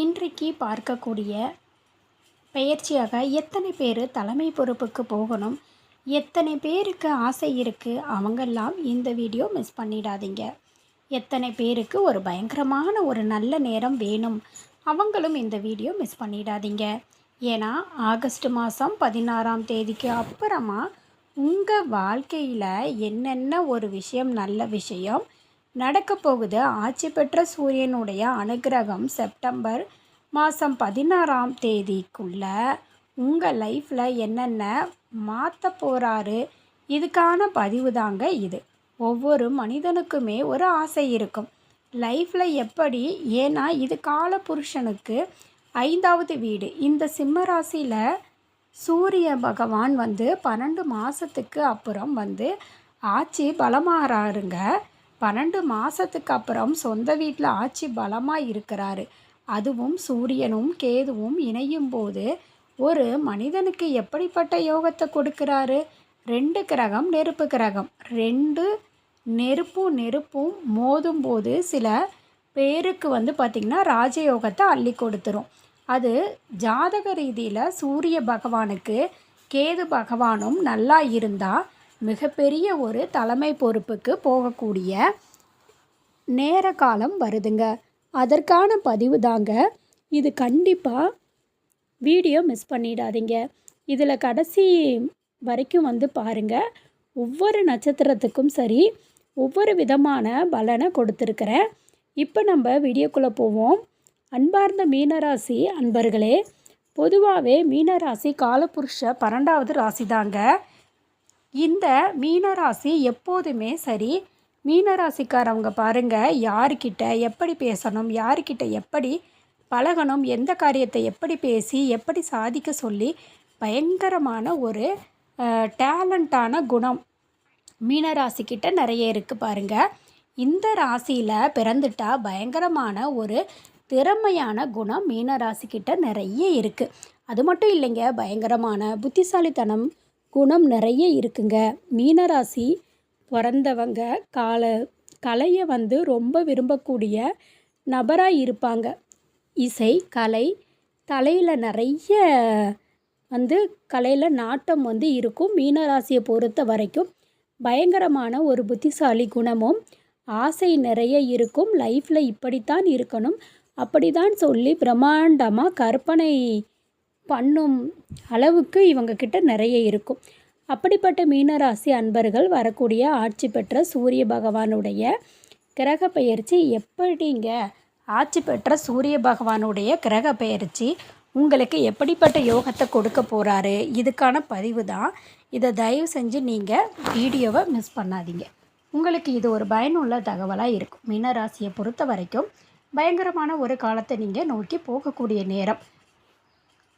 இன்றைக்கு பார்க்கக்கூடிய பயிற்சியாக எத்தனை பேர் தலைமை பொறுப்புக்கு போகணும்? எத்தனை பேருக்கு ஆசை இருக்குது அவங்கெல்லாம் இந்த வீடியோ மிஸ் பண்ணிடாதீங்க. எத்தனை பேருக்கு ஒரு பயங்கரமான ஒரு நல்ல நேரம் வேணும்? அவங்களும் இந்த வீடியோ மிஸ் பண்ணிடாதீங்க. ஏன்னா ஆகஸ்ட் மாதம் பதினாறாம் தேதிக்கு அப்புறமா உங்கள் வாழ்க்கையில் என்னென்ன ஒரு விஷயம் நல்ல விஷயம் நடக்கப்போகுது ஆட்சி பெற்ற சூரியனுடைய அனுகிரகம் செப்டம்பர் மாதம் பதினாறாம் தேதிக்குள்ள உங்கள் லைஃப்பில் என்னென்ன மாற்ற போகிறாரு இதுக்கான பதிவு தாங்க இது. ஒவ்வொரு மனிதனுக்குமே ஒரு ஆசை இருக்கும். லைஃப்பில் எப்படி? ஏன்னா இது கால புருஷனுக்கு ஐந்தாவது வீடு. இந்த சிம்ம ராசியில் சூரிய பகவான் வந்து பன்னெண்டு மாதத்துக்கு அப்புறம் வந்து ஆட்சி பலமாறாருங்க. பன்னெண்டு மாதத்துக்கு அப்புறம் சொந்த வீட்டில் ஆட்சி பலமாக இருக்கிறாரு. அதுவும் சூரியனும் கேதுவும் இணையும் போது ஒரு மனிதனுக்கு எப்படிப்பட்ட யோகத்தை கொடுக்கிறாரு? ரெண்டு கிரகம் நெருப்பு கிரகம். ரெண்டு நெருப்பும் நெருப்பும் மோதும் போது சில பேருக்கு வந்து பார்த்திங்கன்னா ராஜயோகத்தை அள்ளி கொடுத்துரும். அது ஜாதக ரீதியில் சூரிய பகவானுக்கு கேது பகவானும் நல்லா இருந்தால் மிகப்பெரிய ஒரு தலைமை பொறுப்புக்கு போகக்கூடிய நேர காலம் வருதுங்க. அதற்கான பதிவு தாங்க. இது கண்டிப்பாக வீடியோ மிஸ் பண்ணிடாதீங்க. இதில் கடைசி வரைக்கும் வந்து பாருங்கள் ஒவ்வொரு நட்சத்திரத்துக்கும் சரி ஒவ்வொரு விதமான பலனை கொடுத்துருக்குறேன். இப்போ நம்ம வீடியோக்குள்ளே போவோம். அன்பார்ந்த மீனராசி அன்பர்களே பொதுவாகவே மீனராசி காலபுருஷ பன்னெண்டாவது ராசி தாங்க இந்த மீனராசி எப்போதுமே சரி மீனராசிக்காரவங்க பாருங்கள் யார்கிட்ட எப்படி பேசணும் யார்கிட்ட எப்படி பழகணும் எந்த காரியத்தை எப்படி பேசி எப்படி சாதிக்க சொல்லி பயங்கரமான ஒரு டேலண்ட்டான குணம் மீனராசிக்கிட்ட நிறைய இருக்குது பாருங்கள் இந்த ராசியில் பிறந்துட்டா பயங்கரமான ஒரு திறமையான குணம் மீனராசிக்கிட்ட நிறைய இருக்குது அது மட்டும் இல்லைங்க பயங்கரமான புத்திசாலித்தனம் குணம் நிறைய இருக்குங்க. மீனராசி பிறந்தவங்க கால கலையை வந்து ரொம்ப விரும்பக்கூடிய நபராக இருப்பாங்க. இசை கலை தலையில் நிறைய வந்து கலையில் நாட்டம் வந்து இருக்கும். மீனராசியை பொறுத்த வரைக்கும் பயங்கரமான ஒரு புத்திசாலி குணமும் ஆசை நிறைய இருக்கும். லைஃப்பில் இப்படித்தான் இருக்கணும். அப்படிதான் சொல்லி பிரம்மாண்டமாக கற்பனை பண்ணும் அளவுக்கு இவங்கக்கிட்ட நிறைய இருக்கும். அப்படிப்பட்ட மீனராசி அன்பர்கள் வரக்கூடிய ஆட்சி பெற்ற சூரிய பகவானுடைய கிரக பெயர்ச்சி எப்படிங்க? ஆட்சி பெற்ற சூரிய பகவானுடைய கிரக பெயர்ச்சி உங்களுக்கு எப்படிப்பட்ட யோகத்தை கொடுக்க போகிறாரு இதுக்கான பதிவு தான். இதை தயவு செஞ்சு நீங்கள் வீடியோவை மிஸ் பண்ணாதீங்க. உங்களுக்கு இது ஒரு பயனுள்ள தகவலாக இருக்கும். மீனராசியை பொறுத்த வரைக்கும் பயங்கரமான ஒரு காலத்தை நீங்கள் நோக்கி போகக்கூடிய நேரம்.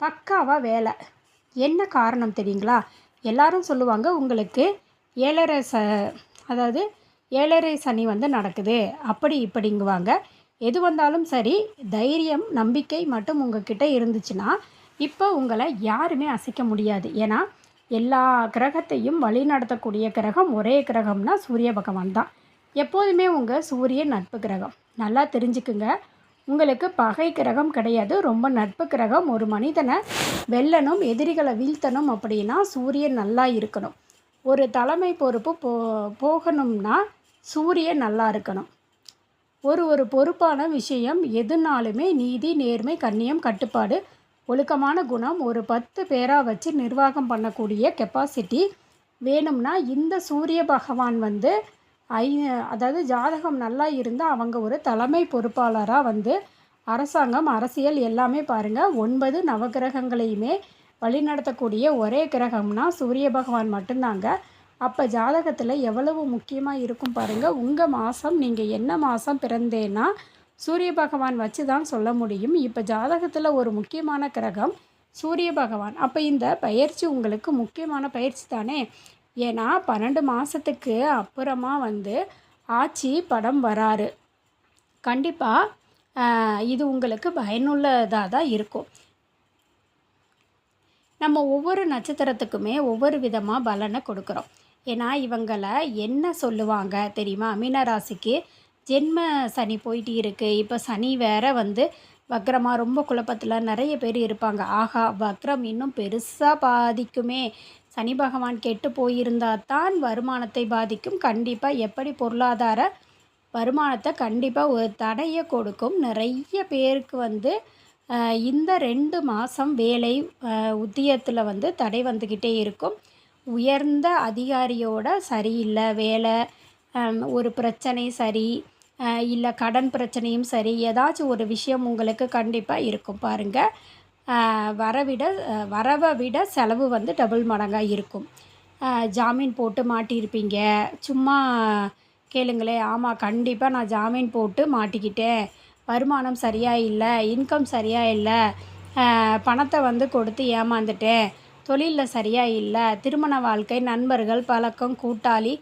பக்காவாக வேலை. என்ன காரணம் தெரியுங்களா? எல்லாரும் சொல்லுவாங்க உங்களுக்கு ஏழரை ச அதாவது ஏழரை சனி வந்து நடக்குது. அப்படி இப்படிங்குவாங்க. எது வந்தாலும் சரி தைரியம் நம்பிக்கை மட்டும் உங்ககிட்ட இருந்துச்சுன்னா இப்போ உங்களை யாருமே அசைக்க முடியாது. ஏன்னா எல்லா கிரகத்தையும் வழி நடத்தக்கூடிய கிரகம் ஒரே கிரகம்னா சூரிய பகவான் தான். எப்போதுமே உங்கள் சூரியன் நட்பு கிரகம். நல்லா தெரிஞ்சுக்குங்க. உங்களுக்கு பகை கிரகம் கிடையாது. ரொம்ப நட்பு கிரகம் ஒரு மனிதனை வெல்லணும் எதிரிகளை வீழ்த்தணும் அப்படின்னா சூரியன் நல்லா இருக்கணும். ஒரு தலைமை பொறுப்பு போ போகணும்னா சூரியன் நல்லா இருக்கணும். ஒரு ஒரு பொறுப்பான விஷயம் எதுனாலுமே நீதி நேர்மை கண்ணியம் கட்டுப்பாடு ஒழுக்கமான குணம் ஒரு பத்து பேராக வச்சு நிர்வாகம் பண்ணக்கூடிய கெப்பாசிட்டி வேணும்னா இந்த சூரிய பகவான் வந்து ஐ அதாவது ஜாதகம் நல்லா இருந்தால் அவங்க ஒரு தலைமை பொறுப்பாளராக வந்து அரசாங்கம் அரசியல் எல்லாமே பாருங்கள் ஒன்பது நவகிரகங்களையுமே வழிநடத்தக்கூடிய ஒரே கிரகம்னா சூரிய பகவான் மட்டும்தாங்க. அப்போ ஜாதகத்தில் எவ்வளவு முக்கியமாக இருக்கும் பாருங்கள் உங்கள் மாதம் நீங்கள் என்ன மாதம் பிறந்தேன்னா சூரிய பகவான் வச்சு தான் சொல்ல முடியும். இப்போ ஜாதகத்தில் ஒரு முக்கியமான கிரகம் சூரிய பகவான். அப்போ இந்த பயிற்சி உங்களுக்கு முக்கியமான பயிற்சி தானே? ஏன்னா பன்னெண்டு மாதத்துக்கு அப்புறமா வந்து ஆச்சி படம் வராரு. கண்டிப்பாக இது உங்களுக்கு பயனுள்ளதாக தான் இருக்கும். நம்ம ஒவ்வொரு நட்சத்திரத்துக்குமே ஒவ்வொரு விதமாக பலனை கொடுக்குறோம். ஏன்னா இவங்களை என்ன சொல்லுவாங்க தெரியுமா? மீனராசிக்கு ஜென்ம சனி போயிட்டு இருக்குது இப்போ சனி வேற வந்து வக்ரமாக ரொம்ப குழப்பத்தில் நிறைய பேர் இருப்பாங்க. ஆஹா வக்ரம் இன்னும் பெருசாக பாதிக்குமே. சனி பகவான் கெட்டு போயிருந்தால் தான் வருமானத்தை பாதிக்கும். கண்டிப்பாக எப்படி பொருளாதார வருமானத்தை கண்டிப்பாக ஒரு தடையை கொடுக்கும். நிறைய பேருக்கு வந்து இந்த ரெண்டு மாதம் வேலை உத்தியத்தில் வந்து தடை வந்துக்கிட்டே இருக்கும். உயர்ந்த அதிகாரியோட சரியில்லை வேலை ஒரு பிரச்சனை சரி இல்லை கடன் பிரச்சனையும் சரி ஏதாச்சும் ஒரு விஷயம் உங்களுக்கு கண்டிப்பாக இருக்கும். பாருங்கள் வரவிட வரவை விட செலவு வந்து டபுள் மடங்காக இருக்கும். ஜாமீன் போட்டு மாட்டியிருப்பீங்க. சும்மா கேளுங்களேன் ஆமாம் கண்டிப்பாக நான் ஜாமீன் போட்டு மாட்டிக்கிட்டேன். வருமானம் சரியாக இல்லை இன்கம் சரியாக இல்லை பணத்தை வந்து கொடுத்து ஏமாந்துட்டேன். தொழிலில் சரியாக இல்லை திருமண வாழ்க்கை நண்பர்கள் பழக்கம் கூட்டாளி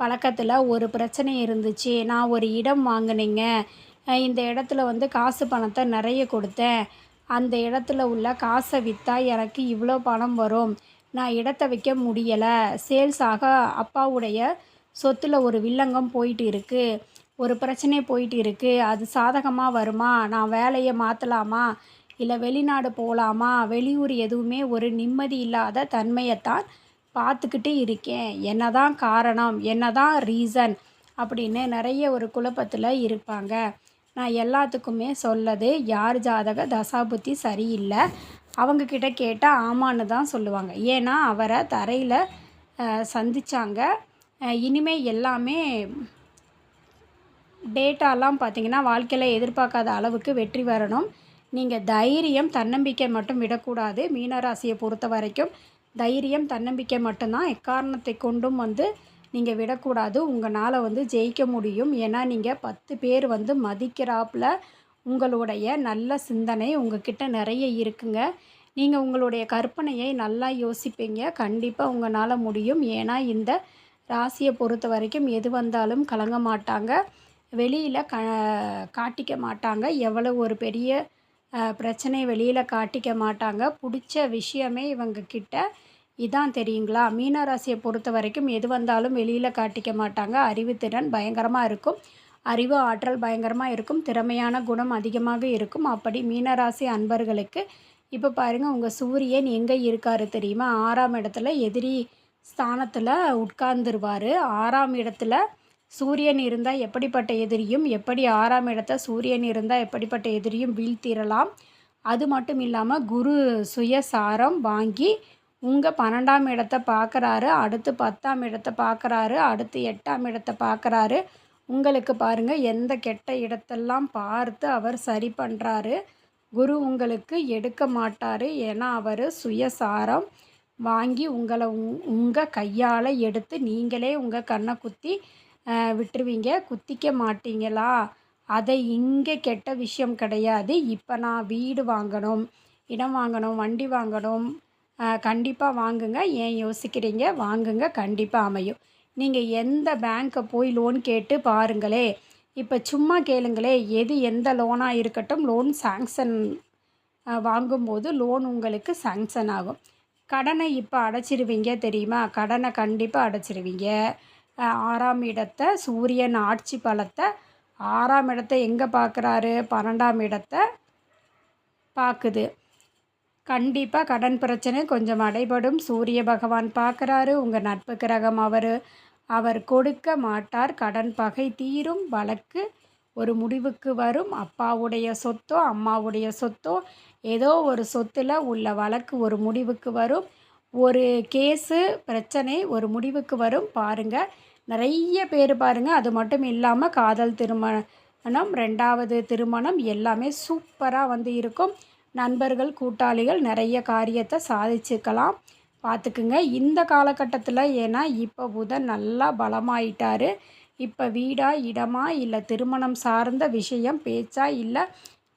பழக்கத்தில் ஒரு பிரச்சனை இருந்துச்சு. நான் ஒரு இடம் வாங்கினீங்க. இந்த இடத்துல வந்து காசு பணத்தை நிறைய கொடுத்தேன். அந்த இடத்துல உள்ள காசை விற்றா எனக்கு இவ்வளோ பணம் வரும். நான் இடத்த வைக்க முடியலை. சேல்ஸ் ஆக அப்பாவுடைய சொத்தில் ஒரு வில்லங்கம் போயிட்டு இருக்குது ஒரு பிரச்சனை போயிட்டு இருக்குது அது சாதகமாக வருமா? நான் வேலையை மாற்றலாமா இல்லை வெளிநாடு போகலாமா வெளியூர் எதுவுமே ஒரு நிம்மதி இல்லாத தன்மையைத்தான் பார்த்துக்கிட்டு இருக்கேன். என்ன தான் காரணம்? என்ன தான் ரீசன்? அப்படின்னு நிறைய ஒரு குழப்பத்தில் இருப்பாங்க. நான் எல்லாத்துக்குமே சொல்லது யார் ஜாதக தசாபுத்தி சரியில்லை? அவங்கக்கிட்ட கேட்டால் ஆமான்னு தான் சொல்லுவாங்க. ஏன்னா அவரை தரையில் சந்திச்சாங்க. இனிமேல் இனிமே எல்லாமே டேட்டாலாம் பார்த்தீங்கன்னா வாழ்க்கையில் எதிர்பார்க்காத அளவுக்கு வெற்றி வரணும். நீங்கள் தைரியம் தன்னம்பிக்கை மட்டும் விடக்கூடாது. மீனராசியை பொறுத்த வரைக்கும் தைரியம் தன்னம்பிக்கை மட்டும்தான் எக்காரணத்தை கொண்டும் வந்து நீங்கள் விடக்கூடாது. உங்களால் வந்து ஜெயிக்க முடியும். ஏன்னா நீங்கள் பத்து பேர் வந்து மதிக்கிறாப்பில் உங்களுடைய நல்ல சிந்தனை உங்ககிட்ட நிறைய இருக்குங்க. நீங்கள் உங்களுடைய கற்பனையை நல்லா யோசிப்பீங்க. கண்டிப்பாக உங்களால் முடியும். ஏன்னா இந்த ராசியை பொறுத்த வரைக்கும் எது வந்தாலும் கலங்க மாட்டாங்க. வெளியில் க காட்டிக்க மாட்டாங்க. எவ்வளோ ஒரு பெரிய பிரச்சனை வெளியில் காட்டிக்க மாட்டாங்க. பிடிச்ச விஷயமே இவங்க கிட்ட இதான் தெரியுங்களா? மீனராசியை பொறுத்த வரைக்கும் எது வந்தாலும் வெளியில் காட்டிக்க மாட்டாங்க. அறிவுத்திறன் பயங்கரமாக இருக்கும். அறிவு ஆற்றல் பயங்கரமாக இருக்கும். திறமையான குணம் அதிகமாக இருக்கும். அப்படி மீனராசி அன்பர்களுக்கு இப்போ பாருங்கள் உங்கள் சூரியன் எங்கே இருக்காரு தெரியுமா? ஆறாம் இடத்துல எதிரி ஸ்தானத்தில் உட்கார்ந்துருவார். ஆறாம் இடத்துல சூரியன் இருந்தால் எப்படிப்பட்ட எதிரியும் எப்படி ஆறாம் இடத்த சூரியன் இருந்தால் எப்படிப்பட்ட எதிரியும் வீழ்த்திடலாம் அது மட்டும் இல்லாமல் குரு சுயசாரம் வாங்கி உங்கள் பன்னெண்டாம் இடத்தை பார்க்குறாரு அடுத்து பத்தாம் இடத்தை பார்க்குறாரு அடுத்து எட்டாம் இடத்தை பார்க்குறாரு உங்களுக்கு பாருங்கள் எந்த கெட்ட இடத்தெல்லாம் பார்த்து அவர் சரி பண்ணுறாரு குரு உங்களுக்கு எடுக்க மாட்டார். ஏன்னா அவர் சுயசாரம். வாங்கி உங்களை உங்கள் கையால் எடுத்து நீங்களே உங்கள் கண்ணை குத்தி விட்டுருவீங்க. குத்திக்க மாட்டீங்களா? அதை இங்கே கெட்ட விஷயம் கிடையாது. இப்போ நான் வீடு வாங்கணும் இடம் வாங்கணும் வண்டி வாங்கணும் கண்டிப்பாக வாங்குங்க. ஏன் யோசிக்கிறீங்க? வாங்குங்க. கண்டிப்பாக அமையும். நீங்கள் எந்த பேங்க்கை போய் லோன் கேட்டு பாருங்களே. இப்போ சும்மா கேளுங்களே. எது எந்த லோனாக இருக்கட்டும் லோன் சாங்ஷன் வாங்கும்போது லோன் உங்களுக்கு சாங்ஷன் ஆகும். கடனை இப்போ அடைச்சிருவீங்க தெரியுமா? கடனை கண்டிப்பாக அடைச்சிருவீங்க. ஆறாம் இடத்தை சூரியன் ஆட்சி பலத்தை ஆறாம் இடத்தை எங்கே பார்க்குறாரு பன்னெண்டாம் இடத்தை பார்க்குது கண்டிப்பாக கடன் பிரச்சனை கொஞ்சம் அடைபடும். சூரிய பகவான் பார்க்குறாரு. உங்கள் நட்பு கிரகம் அவர் அவர் கொடுக்க மாட்டார். கடன் பகை தீரும். வழக்கு ஒரு முடிவுக்கு வரும். அப்பாவுடைய சொத்தோ அம்மாவுடைய சொத்தோ ஏதோ ஒரு சொத்தில் உள்ள வழக்கு ஒரு முடிவுக்கு வரும். ஒரு கேஸு பிரச்சனை ஒரு முடிவுக்கு வரும். பாருங்கள் நிறைய பேர் பாருங்கள் அது மட்டும் இல்லாமல் காதல் திருமணம் ரெண்டாவது திருமணம் எல்லாமே சூப்பராக வந்து இருக்கும். நண்பர்கள் கூட்டாளிகள் நிறைய காரியத்தை சாதிச்சுக்கலாம். பார்த்துக்குங்க. இந்த காலகட்டத்தில் ஏன்னா இப்போ புதன் நல்லா பலமாயிட்டார். இப்போ வீடா இடமா இல்லை திருமணம் சார்ந்த விஷயம் பேச்சா இல்லை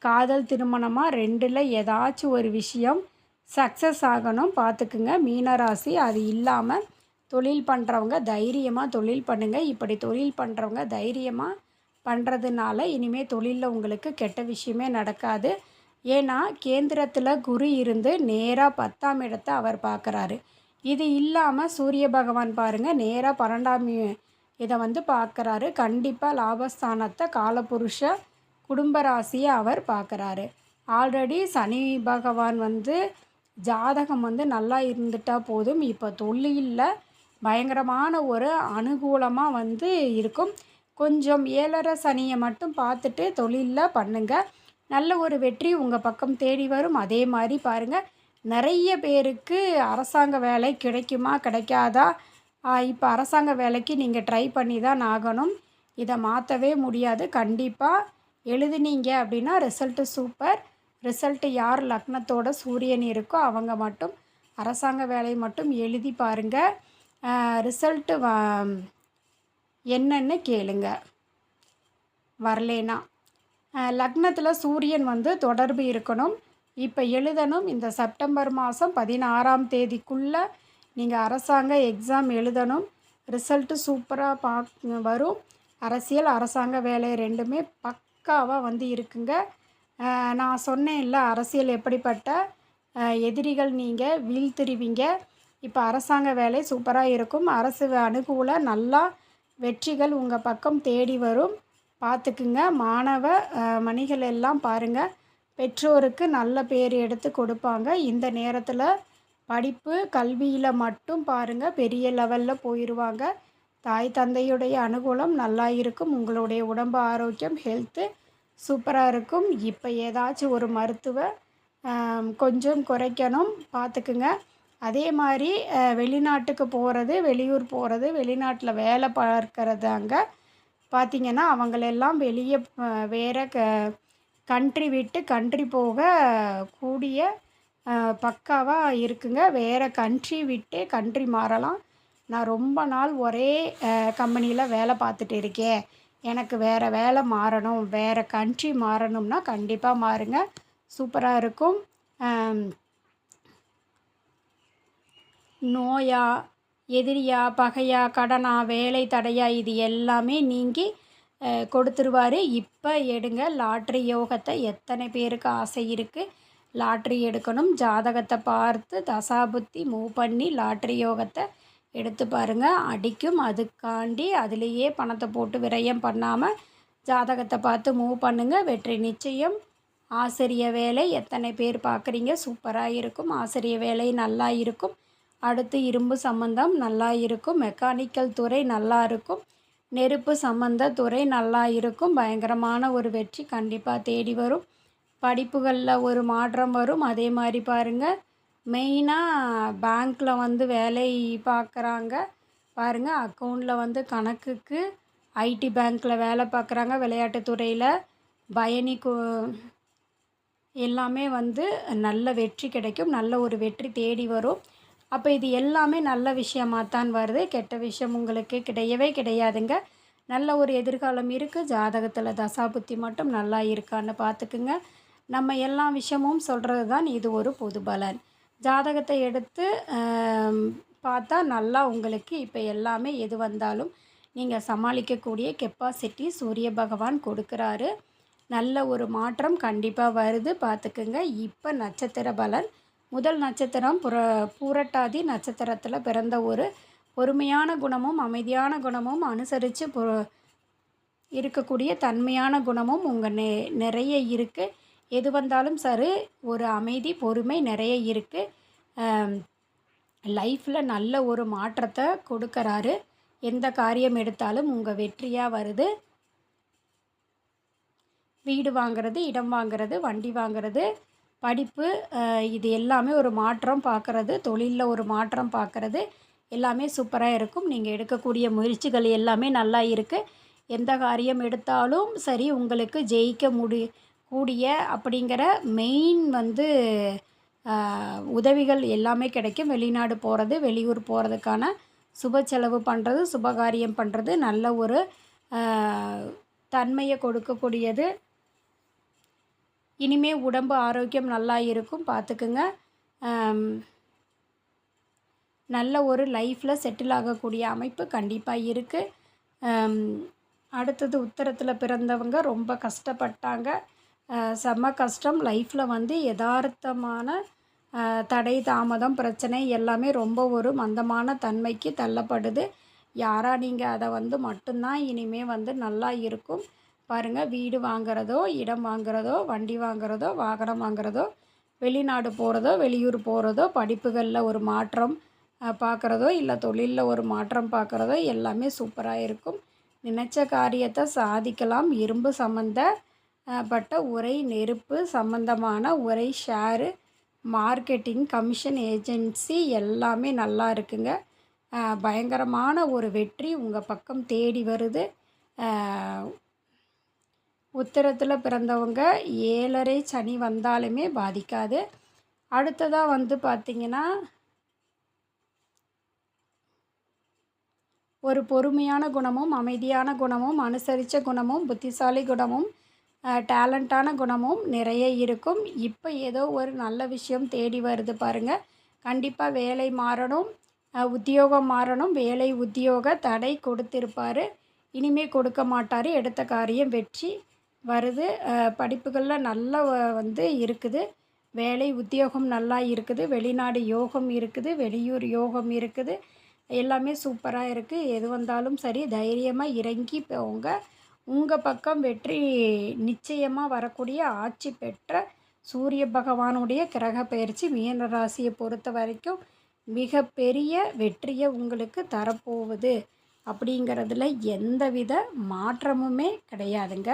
காதல் திருமணமாக ரெண்டில் ஏதாச்சும் ஒரு விஷயம் சக்ஸஸ் ஆகணும். பார்த்துக்குங்க. மீனராசி அது இல்லாமல் தொழில் பண்ணுறவங்க தைரியமாக தொழில் பண்ணுங்கள் இப்படி தொழில் பண்ணுறவங்க தைரியமாக பண்ணுறதுனால இனிமேல் தொழிலில் உங்களுக்கு கெட்ட விஷயமே நடக்காது. ஏன்னா கேந்திரத்தில் குரு இருந்து நேராக பத்தாம் இடத்தை அவர் பார்க்குறாரு. இது இல்லாமல் சூரிய பகவான் பாருங்கள் நேராக பன்னெண்டாம் இதை வந்து பார்க்குறாரு. கண்டிப்பாக லாபஸ்தானத்தை காலபுருஷ குடும்ப ராசியை அவர் பார்க்குறாரு. ஆல்ரெடி சனி பகவான் வந்து ஜாதகம் வந்து நல்லா இருந்துட்டால் போதும். இப்போ தொழிலில் பயங்கரமான ஒரு அனுகூலமாக வந்து இருக்கும். கொஞ்சம் ஏழரை சனியை மட்டும் பார்த்துட்டு தொழிலில் பண்ணுங்கள் நல்ல ஒரு வெற்றி உங்கள் பக்கம் தேடி வரும். அதே மாதிரி பாருங்கள் நிறைய பேருக்கு அரசாங்க வேலை கிடைக்குமா கிடைக்காதா? இப்போ அரசாங்க வேலைக்கு நீங்கள் ட்ரை பண்ணி தான் ஆகணும். இதை மாற்றவே முடியாது. கண்டிப்பாக எழுதுனீங்க அப்படின்னா ரிசல்ட்டு சூப்பர் ரிசல்ட்டு யார் லக்னத்தோட சூரியன் இருக்கோ அவங்க மட்டும் அரசாங்க வேலையை மட்டும் எழுதி பாருங்கள் ரிசல்ட்டு வ என்னன்னு கேளுங்க. வரலேனா. லக்னத்தில் சூரியன் வந்து தொடர்பு இருக்கணும். இப்போ எழுதணும் இந்த செப்டம்பர் மாதம் பதினாறாம் தேதிக்குள்ளே நீங்கள் அரசாங்க எக்ஸாம் எழுதணும். ரிசல்ட்டு சூப்பராக பாக் வரும். அரசியல் அரசாங்க வேலை ரெண்டுமே பக்காவாக வந்து இருக்குங்க. நான் சொன்னேன்ல அரசியல் எப்படிப்பட்ட எதிரிகள் நீங்கள் வீழ்த்திருவீங்க. இப்போ அரசாங்க வேலை சூப்பராக இருக்கும். அரசு அனுகூல நல்லா வெற்றிகள் உங்கள் பக்கம் தேடி வரும். பார்த்துக்குங்க. மாணவ மணிகள் எல்லாம் பாருங்கள் பெற்றோருக்கு நல்ல பேர் எடுத்து கொடுப்பாங்க. இந்த நேரத்தில் படிப்பு கல்வியில் மட்டும் பாருங்கள் பெரிய லெவலில் போயிடுவாங்க தாய் தந்தையுடைய அனுகூலம் நல்லா இருக்கும். உங்களுடைய உடம்பு ஆரோக்கியம் ஹெல்த்து சூப்பராக இருக்கும். இப்போ ஏதாச்சும் ஒரு மருத்துவ கொஞ்சம் குறைக்கணும். பார்த்துக்குங்க. அதே மாதிரி வெளிநாட்டுக்கு போகிறது வெளியூர் போகிறது வெளிநாட்டில் வேலை பார்க்கறதாங்க பார்த்திங்கன்னா அவங்களெல்லாம் வெளியே வேறு க கண்ட்ரி விட்டு கண்ட்ரி போக கூடிய பக்காவாக இருக்குங்க. வேறு கண்ட்ரி விட்டு கண்ட்ரி மாறலாம். நான் ரொம்ப நாள் ஒரே கம்பெனியில் வேலை பார்த்துட்டு இருக்கேன். எனக்கு வேறு வேலை மாறணும். வேறு கண்ட்ரி மாறணும்னா கண்டிப்பாக மாறுங்க. சூப்பராக இருக்கும். நோயா எதிரியா பகையா கடனா வேலை தடையா இது எல்லாமே நீங்கி கொடுத்துருவாரு. இப்போ எடுங்க லாட்ரி யோகத்தை எத்தனை பேருக்கு ஆசை இருக்குது லாட்ரி எடுக்கணும். ஜாதகத்தை பார்த்து தசாபுத்தி மூவ் பண்ணி லாட்ரி யோகத்தை எடுத்து பாருங்கள் அடிக்கும். அதுக்காண்டி அதுலேயே பணத்தை போட்டு விரயம் பண்ணாமல் ஜாதகத்தை பார்த்து மூவ் பண்ணுங்கள் வெற்றி நிச்சயம். ஆசிரிய வேலை எத்தனை பேர் பார்க்குறீங்க? சூப்பராக இருக்கும். ஆசிரிய வேலை நல்லா இருக்கும். அடுத்து இரும்பு சம்மந்தம் நல்லா இருக்கும். மெக்கானிக்கல் துறை நல்லா இருக்கும். நெருப்பு சம்மந்த துறை நல்லா இருக்கும். பயங்கரமான ஒரு வெற்றி கண்டிப்பாக தேடி வரும். படிப்புகளில் ஒரு மாற்றம் வரும். அதே மாதிரி பாருங்கள் மெயினாக பேங்க்கில் வந்து வேலை பார்க்குறாங்க பாருங்கள் அக்கௌண்டில் வந்து கணக்குக்கு ஐடி பேங்க்கில் வேலை பார்க்குறாங்க விளையாட்டுத்துறையில் பயணி எல்லாமே வந்து நல்ல வெற்றி கிடைக்கும். நல்ல ஒரு வெற்றி தேடி வரும். அப்போ இது எல்லாமே நல்ல விஷயமாகத்தான் வருது. கெட்ட விஷயம் உங்களுக்கு கிடையவே கிடையாதுங்க. நல்ல ஒரு எதிர்காலம் இருக்குது ஜாதகத்தில் தசாபுத்தி மட்டும் நல்லா இருக்கான்னு பார்த்துக்குங்க நம்ம எல்லா விஷயமும் சொல்கிறது தான் இது ஒரு பொது பலன். ஜாதகத்தை எடுத்து பார்த்தா நல்லா உங்களுக்கு இப்போ எல்லாமே எது வந்தாலும் நீங்கள் சமாளிக்கக்கூடிய கெப்பாசிட்டி சூரிய பகவான் கொடுக்குறாரு. நல்ல ஒரு மாற்றம் கண்டிப்பாக வருது. பார்த்துக்குங்க இப்போ நட்சத்திர பலன் முதல் நட்சத்திரம் புற பூரட்டாதி நட்சத்திரத்தில் பிறந்த ஒரு பொறுமையான குணமும் அமைதியான குணமும் அனுசரித்து பொ இருக்கக்கூடிய தன்மையான குணமும் உங்கள் நெ நிறைய இருக்குது எது வந்தாலும் சரி ஒரு அமைதி பொறுமை நிறைய இருக்குது லைஃப்பில் நல்ல ஒரு மாற்றத்தை கொடுக்குறாரு. எந்த காரியம் எடுத்தாலும் உங்கள் வெற்றியாக வருது. வீடு வாங்கிறது இடம் வாங்கிறது வண்டி வாங்கிறது படிப்பு இது எல்லாமே ஒரு மாற்றம் பார்க்குறது தொழிலில் ஒரு மாற்றம் பார்க்குறது எல்லாமே சூப்பராக இருக்கும். நீங்கள் எடுக்கக்கூடிய முயற்சிகள் எல்லாமே நல்லா இருக்குது எந்த காரியம் எடுத்தாலும் சரி உங்களுக்கு ஜெயிக்க முடி கூடிய அப்படிங்கிற மெயின் வந்து உதவிகள் எல்லாமே கிடைக்கும். வெளிநாடு போகிறது வெளியூர் போகிறதுக்கான சுப செலவு பண்ணுறது சுபகாரியம் பண்ணுறது நல்ல ஒரு தன்மையை கொடுக்கக்கூடியது. இனிமே உடம்பு ஆரோக்கியம் நல்லா இருக்கும். பார்த்துக்குங்க நல்ல ஒரு லைஃப்பில் செட்டில் ஆகக்கூடிய அமைப்பு கண்டிப்பாக இருக்குது அடுத்தது உத்தரத்தில் பிறந்தவங்க ரொம்ப கஷ்டப்பட்டாங்க. செம்ம கஷ்டம். லைஃப்பில் வந்து யதார்த்தமான தடை தாமதம் பிரச்சனை எல்லாமே ரொம்ப ஒரு மந்தமான தன்மைக்கு தள்ளப்படுது. யாராக நீங்கள் அதை வந்து மட்டும்தான் இனிமேல் வந்து நல்லா இருக்கும். பாருங்கள் வீடு வாங்குறதோ இடம் வாங்குறதோ வண்டி வாங்குறதோ வாகனம் வாங்குறதோ வெளிநாடு போகிறதோ வெளியூர் போகிறதோ படிப்புகளில் ஒரு மாற்றம் பார்க்குறதோ இல்லை தொழிலில் ஒரு மாற்றம் பார்க்குறதோ எல்லாமே சூப்பராக இருக்கும். நினச்ச காரியத்தை சாதிக்கலாம். இரும்பு சம்மந்தப்பட்ட உரை நெருப்பு சம்மந்தமான உரை ஷேரு மார்க்கெட்டிங் கமிஷன் ஏஜென்சி எல்லாமே நல்லா இருக்குங்க. பயங்கரமான ஒரு வெற்றி உங்கள் பக்கம் தேடி வருது. உத்திரத்தில் பிறந்தவங்க ஏழரை சனி வந்தாலுமே பாதிக்காது. அடுத்ததாக வந்து பார்த்திங்கன்னா ஒரு பொறுமையான குணமும் அமைதியான குணமும் அனுசரித்த குணமும் புத்திசாலி குணமும் டேலண்டான குணமும் நிறைய இருக்கும். இப்போ ஏதோ ஒரு நல்ல விஷயம் தேடி வருது பாருங்கள் கண்டிப்பாக வேலை மாறணும். உத்தியோகம் மாறணும். வேலை உத்தியோக தடை கொடுத்துருப்பார். இனிமே கொடுக்க மாட்டார். எடுத்த காரியம் வெற்றி. வருது. படிப்புகளில் நல்லா வந்து இருக்குது. வேலை உத்தியோகம் நல்லா இருக்குது. வெளிநாடு யோகம் இருக்குது. வெளியூர் யோகம் இருக்குது. எல்லாமே சூப்பராக இருக்குது எது வந்தாலும் சரி தைரியமாக இறங்கி போங்க. உங்கள் பக்கம் வெற்றி நிச்சயமாக வரக்கூடிய ஆட்சி பெற்ற சூரிய பகவானுடைய கிரக பயிற்சி மீன ராசியை பொறுத்த வரைக்கும் மிகப்பெரிய வெற்றியை உங்களுக்கு தரப்போகுது. அப்படிங்கிறதுல எந்தவித மாற்றமுமே கிடையாதுங்க.